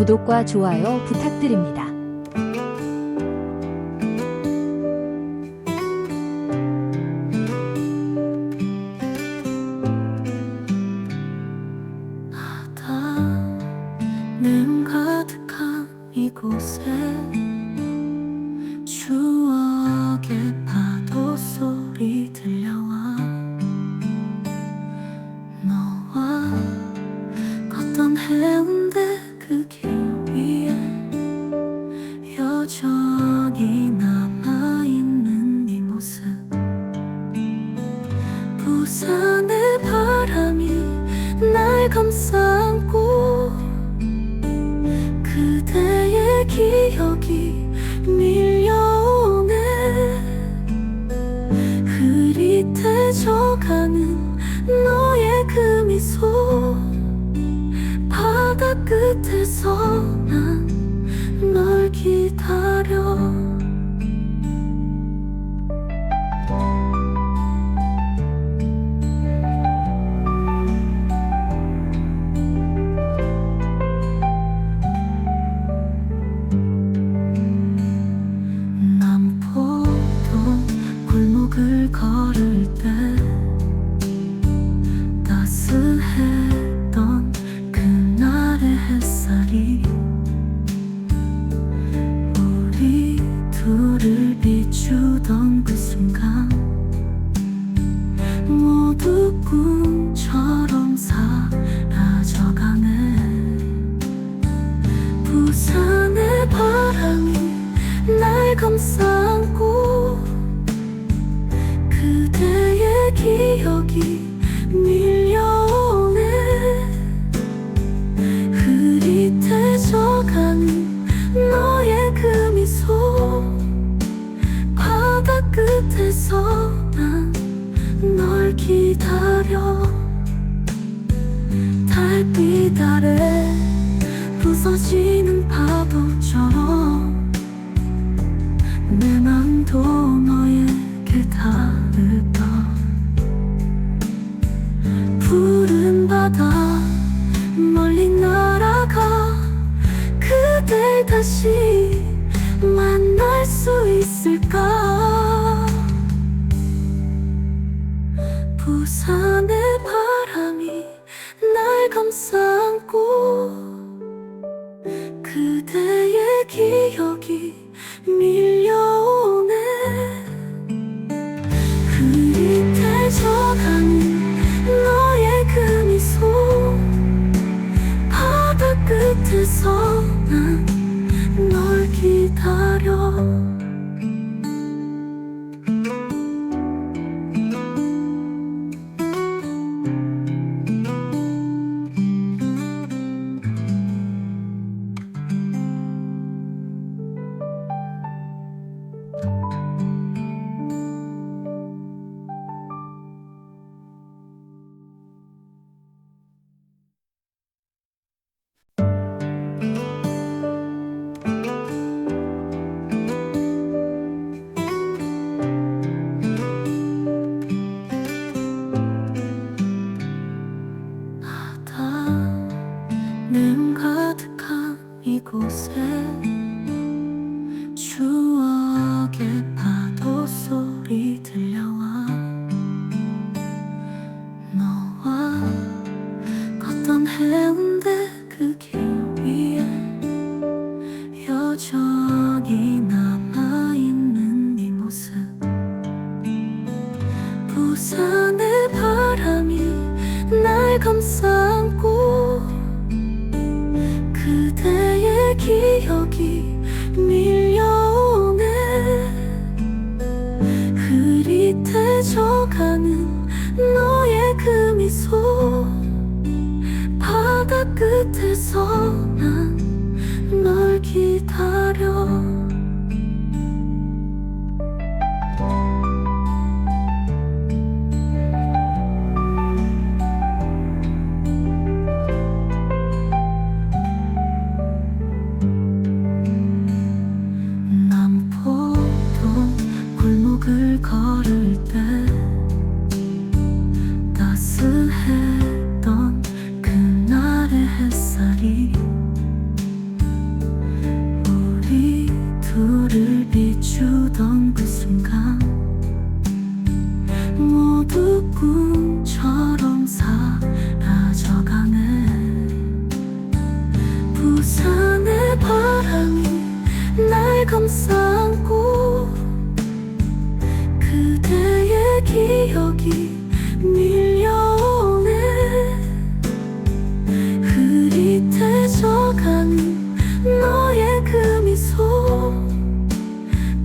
구독과 좋아요 부탁드립니다. 바다 내음 가득한 이곳에 길 위에 여전히 남아있는 네 모습. 부산의 바람이 날 감싸안고 그대의 기억이 밀려오네. 흐릿해져가는 너의 그 미소 끝에서 난 널 기다려. 남포동 골목을 걸을 때 날 감싸안고 그대의 기억이 밀려오네. 흐릿해져가는 너의 그 미소 바다 끝에서 난 널 기다려. 달빛 아래 부서지는 파도처럼 바다 멀리 날아가 그댈 다시 만날 수 있을까? 부산의 바람이 날 감싸안고 그대의 기억이 밀려오 기 내음 가득한 이곳에 추억의 파도 소리 들려와 너와 걷던 해운대 그 길 위에 여전히 남아있는 네 모습. 부산의 바람이 날 감싸 안고 기억이 밀려오네. 흐릿해져 가는 너의 그 미소. 바다 끝에서 난 널 기다려 길을 걸을 때 따스했던 그날의 햇살이 우리 둘을 비추던 그 순간 모두 꿈처럼 사라져가네. 부산의 바람이 날 감싸 기억이 밀려오네. 흐릿해져가는 너의 그 미소.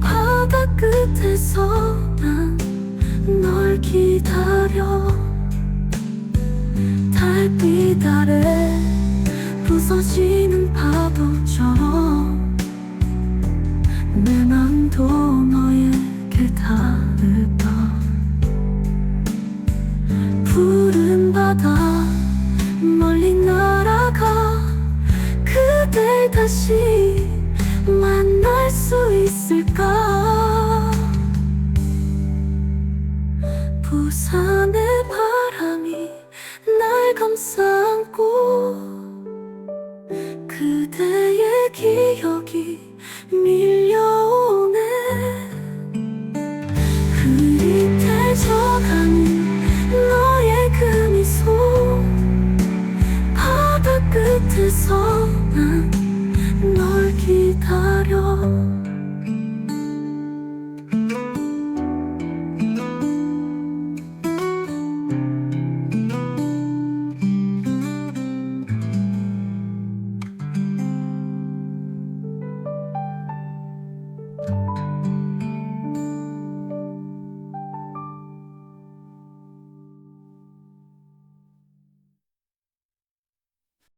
바다 끝에서 난 널 기다려 바다 멀리 날아가 그댈 다시 만날 수 있을까? 부산의 바람이 날 감싸